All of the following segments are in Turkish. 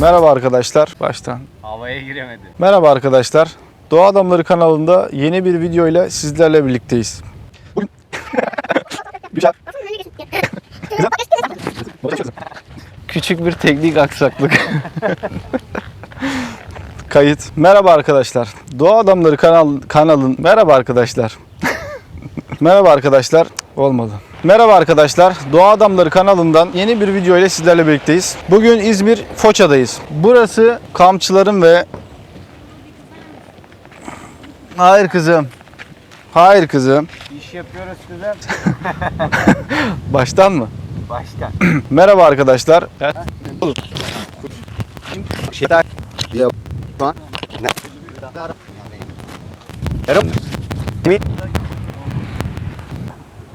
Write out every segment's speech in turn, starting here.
Merhaba arkadaşlar. Baştan. Havaya giremedi. Merhaba arkadaşlar. Doğa Adamları kanalında yeni bir video ile sizlerle birlikteyiz. Küçük bir teknik aksaklık. Kayıt. Merhaba arkadaşlar. Doğa Adamları kanal kanalın Merhaba arkadaşlar. Merhaba arkadaşlar. Olmadı. Merhaba arkadaşlar. Doğa Adamları kanalından yeni bir video ile sizlerle birlikteyiz. Bugün İzmir Foça'dayız. Burası kampçıların ve Hayır kızım. Hayır kızım. İş yapıyoruz kızım. Baştan mı? Baştan. Merhaba arkadaşlar.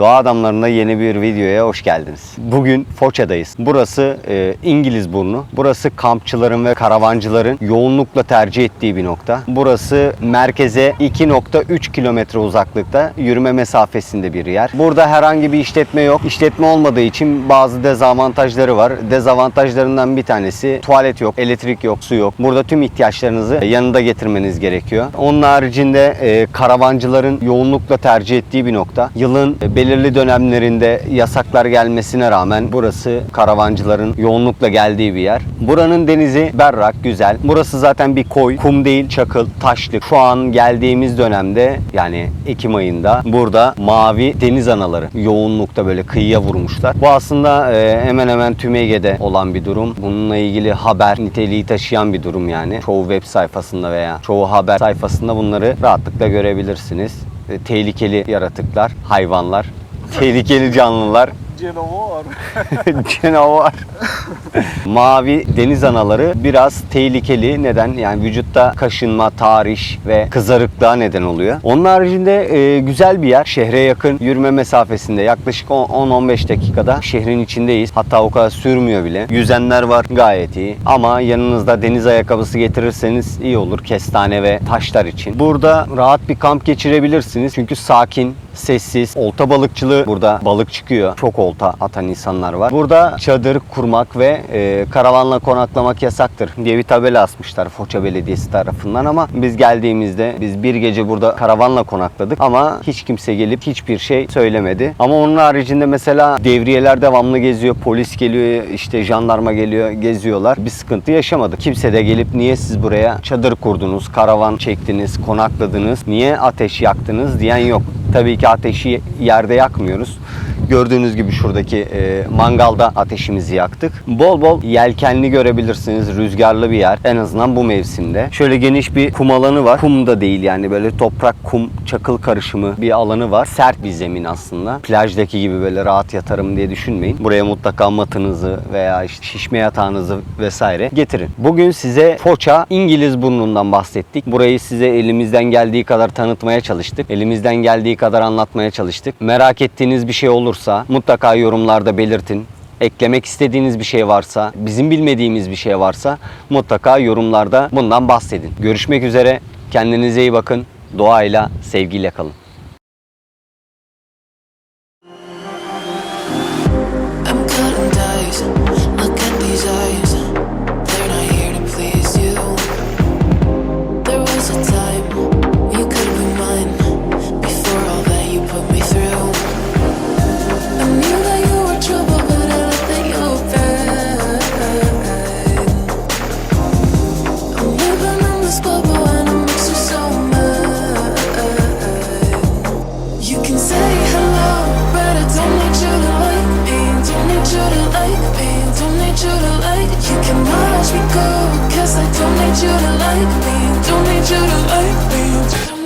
Doğa Adamları'nda yeni bir videoya hoş geldiniz. Bugün Foça'dayız. Burası e, İngiliz burnu. Burası kampçıların ve karavancıların yoğunlukla tercih ettiği bir nokta. Burası merkeze 2.3 kilometre uzaklıkta yürüme mesafesinde bir yer. Burada herhangi bir işletme yok. İşletme olmadığı için bazı dezavantajları var. Dezavantajlarından bir tanesi tuvalet yok, elektrik yok, su yok. Burada tüm ihtiyaçlarınızı yanında getirmeniz gerekiyor. Onun haricinde e, karavancıların yoğunlukla tercih ettiği bir nokta. Yılın e, belirli dönemlerinde yasaklar gelmesine rağmen burası karavancıların yoğunlukla geldiği bir yer. Buranın denizi berrak, güzel. Burası zaten bir koy. Kum değil, çakıl, taşlık. Şu an geldiğimiz dönemde yani Ekim ayında burada mavi deniz anaları yoğunlukta böyle kıyıya vurmuşlar. Bu aslında e, hemen hemen tüm Ege'de olan bir durum. Bununla ilgili haber niteliği taşıyan bir durum yani. Çoğu web sayfasında veya çoğu haber sayfasında bunları rahatlıkla görebilirsiniz. E, tehlikeli yaratıklar, hayvanlar, tehlikeli canlılar Canavar. Mavi deniz anaları biraz tehlikeli. Neden? Yani vücutta kaşınma, tahriş ve kızarıklığa neden oluyor. Onun haricinde e, güzel bir yer. Şehre yakın yürüme mesafesinde yaklaşık 10-15 dakikada şehrin içindeyiz. Hatta o kadar sürmüyor bile. Yüzenler var gayet iyi. Ama yanınızda deniz ayakkabısı getirirseniz iyi olur. Kestane ve taşlar için. Burada rahat bir kamp geçirebilirsiniz. Çünkü sakin, sessiz. Olta balıkçılığı burada balık çıkıyor. Çok olta atan insanlar var. Burada çadır kurmak ve e, karavanla konaklamak yasaktır diye bir tabela asmışlar Foça Belediyesi tarafından ama biz geldiğimizde biz bir gece burada karavanla konakladık ama hiç kimse gelip hiçbir şey söylemedi. Ama onun haricinde mesela devriyeler devamlı geziyor. Polis geliyor, işte jandarma geliyor, geziyorlar. Bir sıkıntı yaşamadık. Kimse de gelip niye siz buraya çadır kurdunuz, karavan çektiniz, konakladınız, niye ateş yaktınız diyen yok. Tabii ki ateşi yerde yakmıyoruz. Gördüğünüz gibi şuradaki e, mangalda ateşimizi yaktık. Bol bol yelkenli görebilirsiniz. Rüzgarlı bir yer. En azından bu mevsimde. Şöyle geniş bir kum alanı var. Kum da değil yani böyle toprak, kum, çakıl karışımı bir alanı var. Sert bir zemin aslında. Plajdaki gibi böyle rahat yatarım diye düşünmeyin. Buraya mutlaka matınızı veya işte şişme yatağınızı vesaire getirin. Bugün size Foça İngiliz burnundan bahsettik. Burayı size elimizden geldiği kadar tanıtmaya çalıştık. Elimizden geldiği kadar anlatmaya çalıştık. Merak ettiğiniz bir şey olursa mutlaka yorumlarda belirtin. Eklemek istediğiniz bir şey varsa, bizim bilmediğimiz bir şey varsa mutlaka yorumlarda bundan bahsedin. Görüşmek üzere. Kendinize iyi bakın. Doğayla, sevgiyle kalın. need you to like me, don't need you to like me.